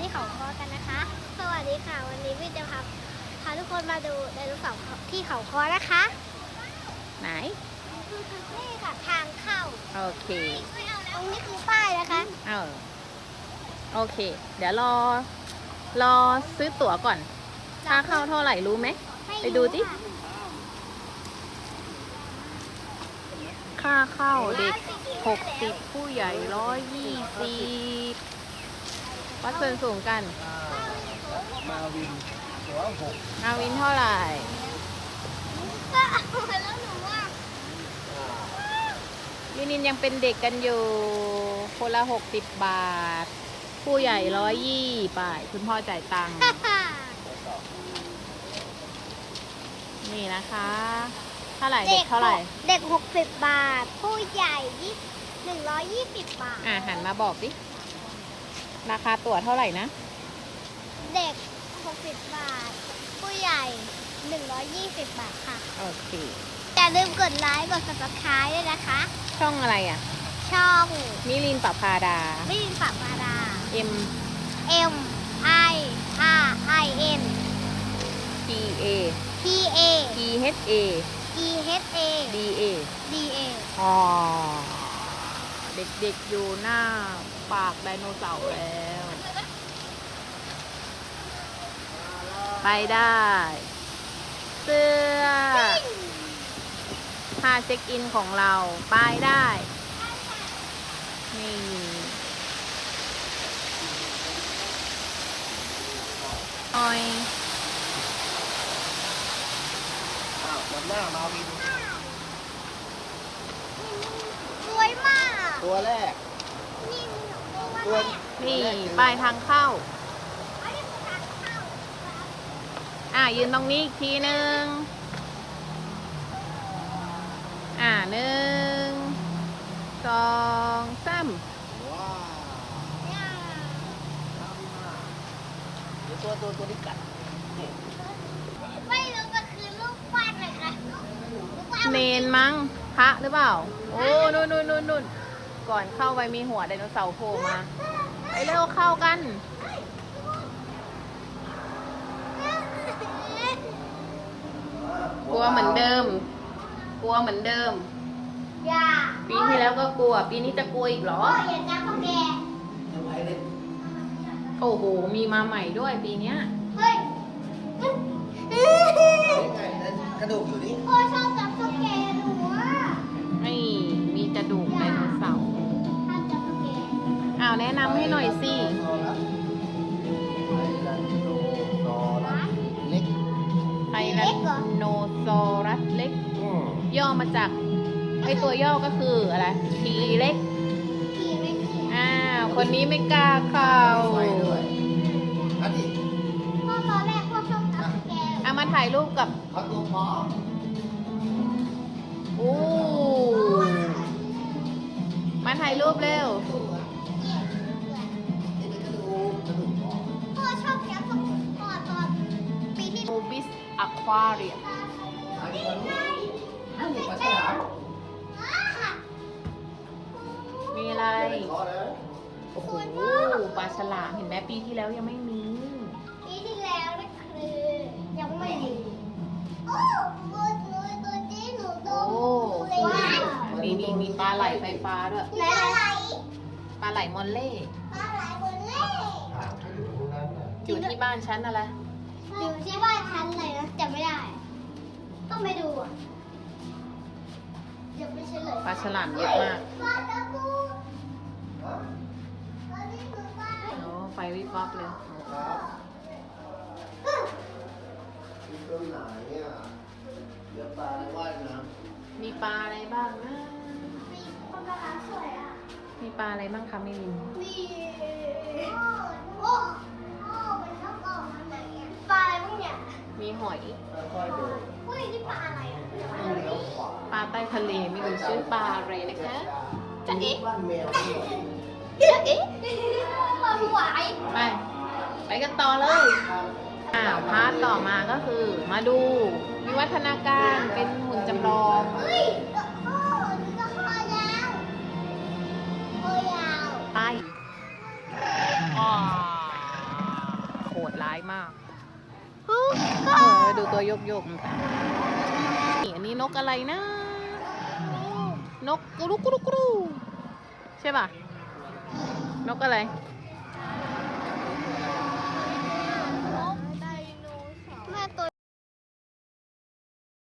ที่เขาคอกันนะคะ สวัสดีค่ะ วันนี้พี่จะพาพาทุกคนมาดูไดโนเสาร์ที่เขาคอนะคะ ไหนนี่ค่ะทางเข้าโอเคตรงนี้คือป้ายนะคะเออโอเค เดี๋ยวรอ รอซื้อตั๋วก่อนค่าเข้าเท่าไหร่รู้ไหมม่ไปดูสิค่ะค่าเข้าเด็ก 60 ผู้ใหญ่ 120 วัดส่วนสูงกัน มาวินหัวหกอาวินเท่าไหร่ ก็เอามาแล้วหนูว่าวินินยังเป็นเด็กกันอยู่ คนละ60บาท ผู้ใหญ่ร้อยยี่ไปคุณพ่อจ่ายตังค์ นี่นะคะ เท่าไหร่ เด็กเท่าไหร่ เด็กหกสิบบาท ผู้ใหญ่ยี่หนึ่งร้อยยี่สิบบาท อ่าหันมาบอกดิ ราคาตั๋วเท่าไหร่นะ เด็กหกสิบบาท ผู้ใหญ่หนึ่งร้อยยี่สิบบาทค่ะ โอเค อย่าลืมกดไลค์กด subscribe ด้วยนะคะ ช่องอะไรอะ ช่องมิลินปะพาดา วินฝักมาดา M M I R I N P A P A P H A E H A D A D A อ๋อ เด็กๆอยู่หน้า ปากไดโนเสาร์แล้ว ไปได้ เสื้อผ้าเช็คอินของเรา ไปได้ นี่หน่อยอ้าววันหน้ามาวินสวยมาก ตัวแรก นี่มั นตัวตัวนี่ป้ายทางเข้าอันนี้คือทางเข้าอะยืนตรงนี้อีกทีหนึ่งอะหนึ่งสองสามว้าวเนี่ยเดี๋ยวตัวตัวตัวนี้กัดนี่ไม่รู้มันคือลูกปั้นเลยค่ะลูกปั้นเนนมั้งพระหรือเปล่า โอ้นู่นนู่นนู่นนู่น ก่อนเข้าไปมีหัวไดโนเสาร์โผล่มา ไปเร็วเข้ากัน กลัวเหมือนเดิม กลัวเหมือนเดิม อย่าปีที่แล้วก็กลัว ปีนี้จะกลัวอีกเหรอ พ่ออย่าจับพ่อแกยังไงเล่นโอ้โห มีมาใหม่ด้วยปีเนี้ย เฮ้ย ยังไง ซอรัสเล็กอืมย่อมาจากไอตัวย่อก็คืออะไรทีเล็กขี่ไม่ขี่อ้าวคนนี้ไม่กล้าเข้าไฟด้วยอันนี้พ่อตอนแรกพ่อชอบจับพ่อแกเอามาถ่ายรูปกับเขาตัวพออู้มาถ่ายรูปเร็วนี่เป็นกระดูกกระดูกพอพ่อชอบจับพ่อพ่อตอนปีที่ โอบิสอควาเรียมอั นนี้มันนี่ปลาฉลามมีอะไรขอเลยโอ้โห ปลาฉลามเห็นไหมปีที่แล้วยังไม่มี ปีที่แล้วนี่คือยังไม่มีโอ้ตัวตัวตัวจีหนูโตโอ้ เลยว่ามีมีมีปลาไหลไฟฟ้าด้วยไหนไหนปลาไหลมอนเล่ ปลาไหลบนเล่ถามเขาอยู่ตรงนั้นน่ะอยู่ที่บ้านฉันอะไรอยู่ที่บ้านฉันเลยนะจำไม่ได้ ต้องไปดูอะเดี๋ยวไปเฉลยปลาฉลามเยอะมากปลาตะปูปลาที่คือปลาโอ้ไฟวิบวับเลยครับมีตัวไหนอะเดี๋ยวปลาในว่ายน้ำมีปลาอะไรบ้างนะ มีคนกำลังสวยอะ มีปลาอะไรบ้างคะมิลินมีโอ้โอ้เป็นข้าวกล่องนั่นไหนอะปลาอะไรบ้างเนี่ยมีหอยค่อยๆดูเฮ้ย นี่ปลาอะไรอะเลี้ยวขวาปลาใต้ทะเลไม่รู้ชื่อปลาอะไรนะคะจะเอ๊ะบ้านแมวที่จะเอ๊ะปลาหวายไป ไปกันต่อเลยอ่าพาร์ทต่อมาก็คือ มาดูวิวัฒนาการเป็นหุ่นจำลองเฮ้ยโอ้นี่ก็คอยาวคอยาวไปอ๋อมากฮูก เออดูตัวโยกโยกมันค่ะนี่อันนี้นกอะไรนะ นกกรุกกรุกกรุใช่ป่ะ นกอะไร